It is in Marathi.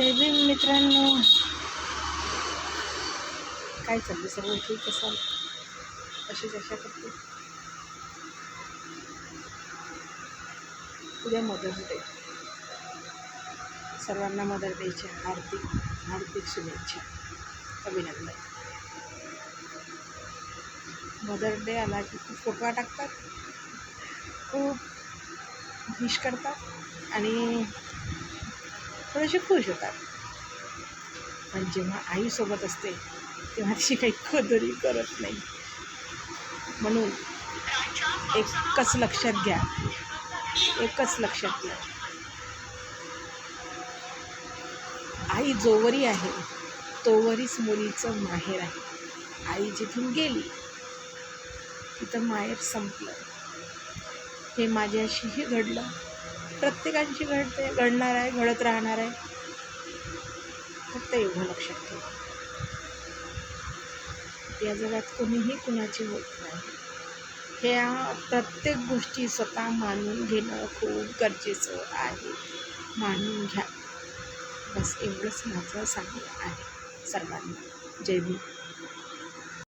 जय भीम मित्रांनो. काय चाललं सर्व? ठीक असाल अशीच अशा करते. उद्या मदर्स डे सर्वांना मदर डेच्या हार्दिक हार्दिक शुभेच्छा. अभिनंदन. मदर डे आला की खूप फोटो टाकतात. खूप विश करतात. आणि थोडेसे खुश होतात. पण जेव्हा आईसोबत असते तेव्हा तिची काही कदरी करत नाही. म्हणून एकच लक्षात घ्या. एकच लक्षात घ्या. आई जोवरी आहे तोवरीच मुलीचं माहेर आहे. आई जिथून गेली तिथं माहेर संपलं. हे माझ्याशीही घडलं. प्रत्येकांची घडते घडणार आहे घडत राहणार आहे. फक्त एवढं लक्षात ठेवा. या जगात कोणीही कुणाची होत नाही. ह्या प्रत्येक गोष्टी स्वतः मानून घेणं खूप गरजेचं आहे. मानून घ्या. बस एवढंच माझं सांगणं आहे सर्वांना. जय भीम.